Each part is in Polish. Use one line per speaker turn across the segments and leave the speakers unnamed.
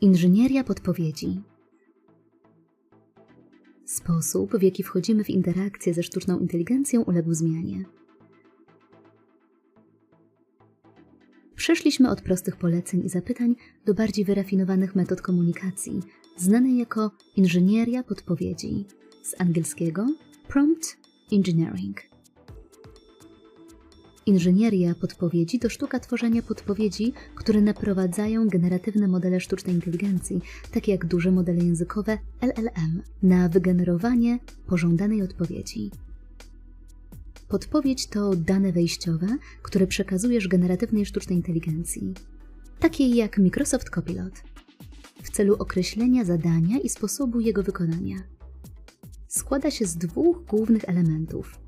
Inżynieria podpowiedzi. Sposób, w jaki wchodzimy w interakcję ze sztuczną inteligencją, uległ zmianie. Przeszliśmy od prostych poleceń i zapytań do bardziej wyrafinowanych metod komunikacji, znanej jako inżynieria podpowiedzi, z angielskiego prompt engineering. Inżynieria podpowiedzi to sztuka tworzenia podpowiedzi, które naprowadzają generatywne modele sztucznej inteligencji, takie jak duże modele językowe LLM, na wygenerowanie pożądanej odpowiedzi. Podpowiedź to dane wejściowe, które przekazujesz generatywnej sztucznej inteligencji, takiej jak Microsoft Copilot, w celu określenia zadania i sposobu jego wykonania. Składa się z dwóch głównych elementów: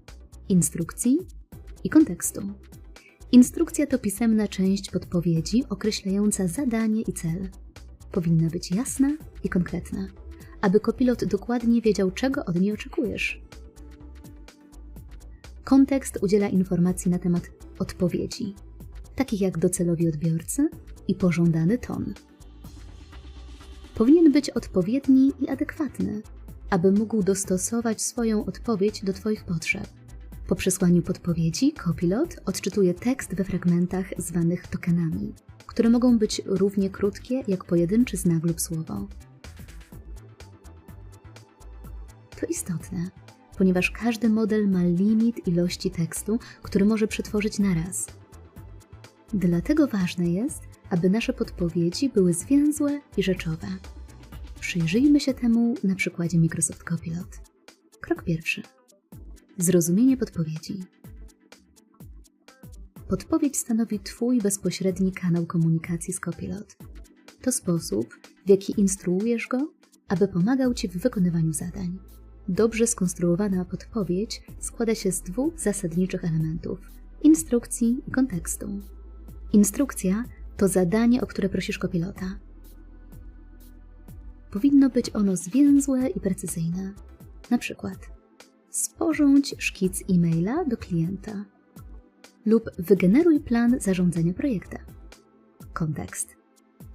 instrukcji i kontekstu. Instrukcja to pisemna część podpowiedzi określająca zadanie i cel. Powinna być jasna i konkretna, aby kopilot dokładnie wiedział, czego od niej oczekujesz. Kontekst udziela informacji na temat odpowiedzi, takich jak docelowi odbiorcy i pożądany ton. Powinien być odpowiedni i adekwatny, aby mógł dostosować swoją odpowiedź do Twoich potrzeb. Po przesłaniu podpowiedzi, Copilot odczytuje tekst we fragmentach zwanych tokenami, które mogą być równie krótkie jak pojedynczy znak lub słowo. To istotne, ponieważ każdy model ma limit ilości tekstu, który może przetworzyć naraz. Dlatego ważne jest, aby nasze podpowiedzi były zwięzłe i rzeczowe. Przyjrzyjmy się temu na przykładzie Microsoft Copilot. Krok pierwszy. Zrozumienie podpowiedzi. Podpowiedź stanowi Twój bezpośredni kanał komunikacji z Copilot. To sposób, w jaki instruujesz go, aby pomagał Ci w wykonywaniu zadań. Dobrze skonstruowana podpowiedź składa się z dwóch zasadniczych elementów: instrukcji i kontekstu. Instrukcja to zadanie, o które prosisz kopilota. Powinno być ono zwięzłe i precyzyjne. Na przykład sporządź szkic e-maila do klienta lub wygeneruj plan zarządzania projektem. Kontekst.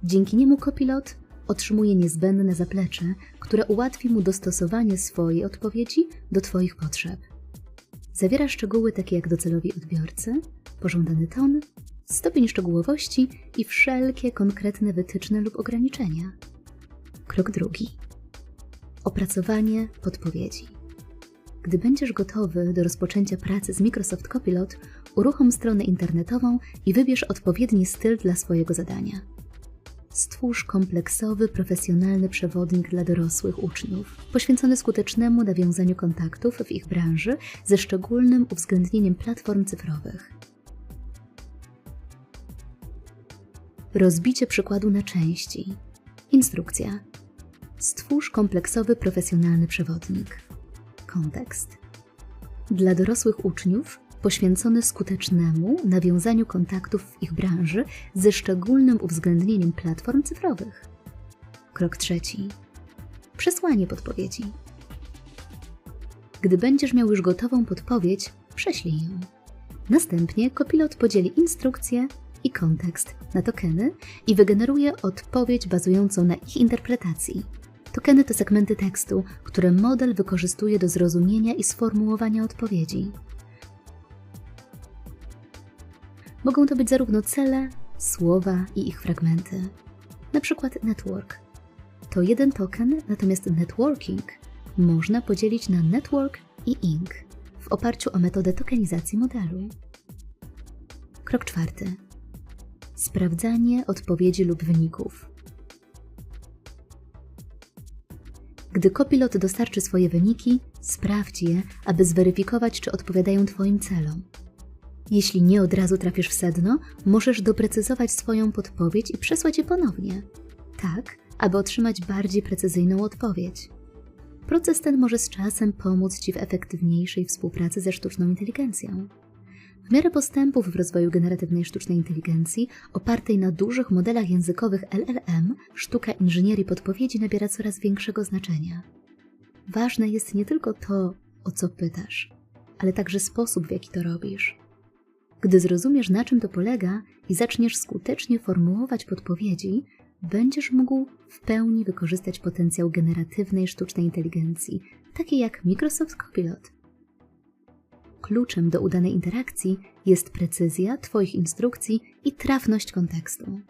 Dzięki niemu kopilot otrzymuje niezbędne zaplecze, które ułatwi mu dostosowanie swojej odpowiedzi do Twoich potrzeb. Zawiera szczegóły takie jak docelowi odbiorcy, pożądany ton, stopień szczegółowości i wszelkie konkretne wytyczne lub ograniczenia. Krok drugi. Opracowanie podpowiedzi. Gdy będziesz gotowy do rozpoczęcia pracy z Microsoft Copilot, uruchom stronę internetową i wybierz odpowiedni styl dla swojego zadania. Stwórz kompleksowy, profesjonalny przewodnik dla dorosłych uczniów, poświęcony skutecznemu nawiązaniu kontaktów w ich branży ze szczególnym uwzględnieniem platform cyfrowych. Rozbicie przykładu na części. Instrukcja. Stwórz kompleksowy, profesjonalny przewodnik. Kontekst. Dla dorosłych uczniów poświęcony skutecznemu nawiązaniu kontaktów w ich branży ze szczególnym uwzględnieniem platform cyfrowych. Krok trzeci. Przesłanie podpowiedzi. Gdy będziesz miał już gotową podpowiedź, prześlij ją. Następnie kopilot podzieli instrukcję i kontekst na tokeny i wygeneruje odpowiedź bazującą na ich interpretacji. Tokeny to segmenty tekstu, które model wykorzystuje do zrozumienia i sformułowania odpowiedzi. Mogą to być zarówno cele, słowa i ich fragmenty. Na przykład network. To jeden token, natomiast networking można podzielić na network i ink w oparciu o metodę tokenizacji modelu. Krok czwarty. Sprawdzanie odpowiedzi lub wyników. Gdy kopilot dostarczy swoje wyniki, sprawdź je, aby zweryfikować, czy odpowiadają Twoim celom. Jeśli nie od razu trafisz w sedno, możesz doprecyzować swoją podpowiedź i przesłać je ponownie, tak, aby otrzymać bardziej precyzyjną odpowiedź. Proces ten może z czasem pomóc Ci w efektywniejszej współpracy ze sztuczną inteligencją. W miarę postępów w rozwoju generatywnej sztucznej inteligencji, opartej na dużych modelach językowych LLM, sztuka inżynierii podpowiedzi nabiera coraz większego znaczenia. Ważne jest nie tylko to, o co pytasz, ale także sposób, w jaki to robisz. Gdy zrozumiesz, na czym to polega i zaczniesz skutecznie formułować podpowiedzi, będziesz mógł w pełni wykorzystać potencjał generatywnej sztucznej inteligencji, takiej jak Microsoft Copilot. Kluczem do udanej interakcji jest precyzja Twoich instrukcji i trafność kontekstu.